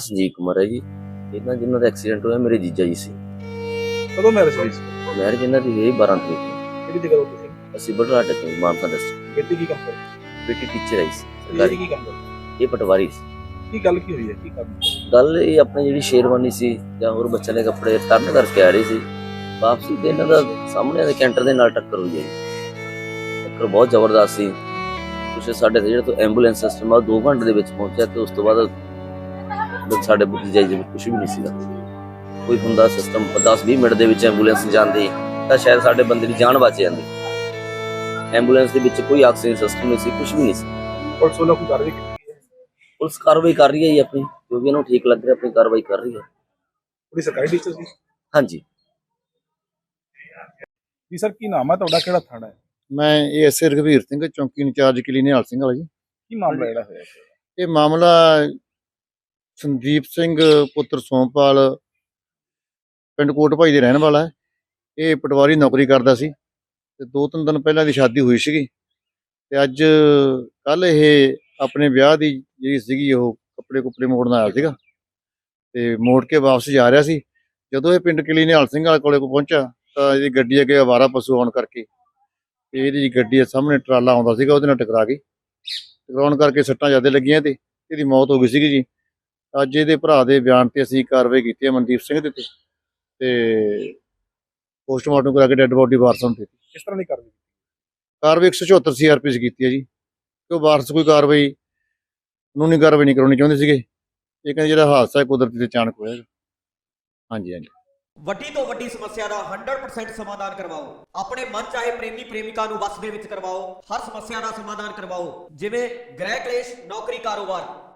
ਸੰਜੀਵ ਕੁਮਾਰ ਹੈ ਜੀ। ਇਹਨਾਂ ਜਿਨ੍ਹਾਂ ਦਾ ਐਕਸੀਡੈਂਟ ਹੋਇਆ ਮੇਰੇ ਜੀਜਾ ਜੀ ਸੀ। ਕਦੋਂ ਮੈਰਿਜ ਹੋਈ ਸੀ? ਮੈਰਿਜ ਇਹਨਾਂ ਦੀ ਹੋਈ 12 ਤਰੀਕ ਨੂੰ। ਕਿਹੜੀ ਜਗ੍ਹਾ ਤੋਂ ਤੁਸੀਂ? ਅਸੀਂ ਬਟਰਾਟ ਤੋਂ ਮਾਨਸਾ ਡਿਸਟ੍ਰਿਕਟ ਬੇਟੀ ਕੀ ਕੰਮ ਕਰਦੀ? ਬੇਟੀ ਟੀਚਰ ਆਈ ਸੀ ਸਰਕਾਰੀ। ਕੀ ਕੰਮ ਕਰਦੀ? ਇਹ ਪਟਵਾਰੀ ਸੀ। ਕੀ ਗੱਲ ਕੀ ਹੋਈ ਹੈ? ਕੀ ਕੰਮ? ਗੱਲ ਇਹ ਆਪਣੀ ਜਿਹੜੀ ਸ਼ੇਰਵਾਨੀ ਸੀ ਜਾਂ ਹੋਰ ਬੱਚਿਆਂ ਦੇ ਕੱਪੜੇ ਟਰਨ ਕਰਕੇ ਆ ਰਹੀ ਸੀ। ਵਾਪਸੀ ਤੇ ਇਹਨਾਂ ਦਾ ਸਾਹਮਣੇ ਦੇ ਕੈਂਟਰ ਦੇ ਨਾਲ ਟੱਕਰ ਹੋਈ ਹੈ ਜੀ। ਟੱਕਰ ਬਹੁਤ ਜ਼ਬਰਦਸਤ ਸੀ। ਕੁਛ ਸਾਡੇ ਜਿਹੜਾ ਤੋਂ ਐਂਬੂਲੈਂਸ ਸਿਸਟਮ ਆ 2 ਘੰਟੇ ਦੇ ਵਿੱਚ ਪਹੁੰਚਿਆ ਤੇ ਉਸ ਤੋਂ ਬਾਅਦ ਮਤਲਬ ਸਾਡੇ ਭਤੀਜਾ ਜੀ ਕੁਝ ਵੀ ਨਹੀਂ ਸੀਗਾ। ਕੋਈ ਹੁੰਦਾ ਸਿਸਟਮ 10-20 ਮਿੰਟ ਦੇ ਵਿੱਚ ਐਂਬੂਲੈਂਸ ਜਾਂਦੀ ਤਾਂ ਸ਼ਾਇਦ ਸਾਡੇ ਬੰਦੇ ਦੀ ਜਾਨ ਬਚ ਜਾਂਦੀ। ਐਂਬੂਲੈਂਸ ਦੇ ਵਿੱਚ ਕੋਈ ਆਕਸੀਜਨ ਸਿਸਟਮ ਨਹੀਂ ਸੀ ਕੁਝ ਵੀ ਨਹੀਂ ਸੀ। ਪੁਲਿਸ ਵੱਲੋਂ ਕੋਈ ਕਾਰਵਾਈ ਕੀਤੀ ਹੈ? ਪੁਲਿਸ ਕਾਰਵਾਈ ਕਰ ਰਹੀ ਹੈ ਜੀ ਆਪਣੀ ਜੋ ਵੀ ਇਹਨੂੰ ਠੀਕ ਲੱਗ ਰਿਹਾ ਆਪਣੀ ਕਾਰਵਾਈ ਕਰ ਰਹੀ ਹੈ। ਕੁੜੀ ਸਰਕਾਰੀ ਟੀਚਰ ਸੀ? ਹਾਂਜੀ। ਜੀ ਸਰ ਕੀ ਨਾਮ ਹੈ ਤੁਹਾਡਾ? ਕਿਹੜਾ ਥਾਣਾ ਹੈ? ਮੈਂ ਏਐਸਏ ਰਘਵੀਰ ਸਿੰਘ ਚੌਂਕੀ ਇੰਚਾਰਜ ਕਿਲੀ ਨਿਹਾਲ ਸਿੰਘ ਵਾਲਾ ਜੀ। ਕੀ ਮਾਮਲਾ ਜਿਹੜਾ ਹੋਇਆ? ਇਹ ਮਾਮਲਾ ਸੰਦੀਪ ਸਿੰਘ, ਪੁੱਤਰ ਸੋਮਪਾਲ, ਪਿੰਡ ਕੋਟ ਭਾਈ ਦੇ ਰਹਿਣ ਵਾਲਾ ਹੈ। ਇਹ ਪਟਵਾਰੀ ਨੌਕਰੀ ਕਰਦਾ ਸੀ ਤੇ ਦੋ ਤਿੰਨ ਦਿਨ ਪਹਿਲਾਂ ਦੀ ਸ਼ਾਦੀ ਹੋਈ ਸੀਗੀ ਤੇ ਅੱਜ ਕੱਲ ਇਹ ਆਪਣੇ ਵਿਆਹ ਦੀ ਜਿਹੜੀ ਸੀਗੀ ਉਹ ਕੱਪੜੇ ਕੁਪੜੇ ਮੋੜਨ ਆਇਆ ਸੀਗਾ ਤੇ ਮੋੜ ਕੇ ਵਾਪਸ ਜਾ ਰਿਹਾ ਸੀ। ਜਦੋਂ ਇਹ ਪਿੰਡ ਕਿਲੀ ਨਿਹਾਲ ਸਿੰਘ ਵਾਲੇ ਕੋਲੇ ਕੋ ਪਹੁੰਚਾ ਤਾਂ ਇਹਦੀ ਗੱਡੀ ਅੱਗੇ ਆਵਾਰਾ ਪਸ਼ੂ ਆਉਣ ਕਰਕੇ ਤੇ ਇਹਦੀ ਗੱਡੀ ਦੇ ਸਾਹਮਣੇ ਟਰਾਲਾ ਆਉਂਦਾ ਸੀਗਾ ਉਹਦੇ ਨਾਲ ਟਕਰਾ ਗਈ। ਟਕਰਾਉਣ ਕਰਕੇ ਸੱਟਾਂ ਜ਼ਿਆਦਾ ਲੱਗੀਆਂ ਤੇ ਇਹਦੀ ਮੌਤ ਹੋ ਗਈ ਸੀਗੀ ਜੀ। ਅੱਜ ਇਹਦੇ ਭਰਾ ਦੇ ਬਿਆਨ ਤੇ ਅਸੀਂ ਕਾਰਵਾਈ ਕੀਤੀ ਹੈ ਮਨਦੀਪ ਸਿੰਘ ਦੇ ਤੇ। ਤੇ ਪੋਸਟਮਾਰਟਮ ਕਰਾ ਕੇ ਡੈੱਡ ਬੋਡੀ ਵਾਰਸਾਂ ਨੂੰ ਦਿੱਤੀ। ਕਿਸ ਤਰ੍ਹਾਂ ਦੀ ਕਾਰਵਾਈ ਕਾਰਵਾਈ 174 ਸੀਆਰਪੀਸ ਕੀਤੀ ਹੈ ਜੀ। ਕਿਉਂ ਵਾਰਸ ਕੋਈ ਕਾਰਵਾਈ ਕਾਨੂੰਨੀ ਕਾਰਵਾਈ ਨਹੀਂ ਕਰਾਉਣੀ ਚਾਹੁੰਦੇ ਸੀਗੇ। ਇਹ ਕਹਿੰਦੇ ਜਿਹੜਾ ਹਾਦਸਾ ਹੈ ਕੁਦਰਤੀ ਤੇ ਅਚਾਨਕ ਹੋਇਆ ਹਾਂਜੀ ਹਾਂਜੀ। ਵੱਡੀ ਤੋਂ ਵੱਡੀ ਸਮੱਸਿਆ ਦਾ 100% ਸਮਾਧਾਨ ਕਰਵਾਓ। ਆਪਣੇ ਮਨ ਚਾਹੇ ਪ੍ਰੇਮੀ ਪ੍ਰੇਮਿਕਾ ਨੂੰ ਵਸ ਦੇ ਵਿੱਚ ਕਰਵਾਓ। ਹਰ ਸਮੱਸਿਆ ਦਾ ਸਮਾਧਾਨ ਕਰਵਾਓ। ਜਿਵੇਂ ਗ੍ਰਹਿ ਕਲੇਸ਼ ਨੌਕਰੀ ਕਾਰੋਬਾਰ।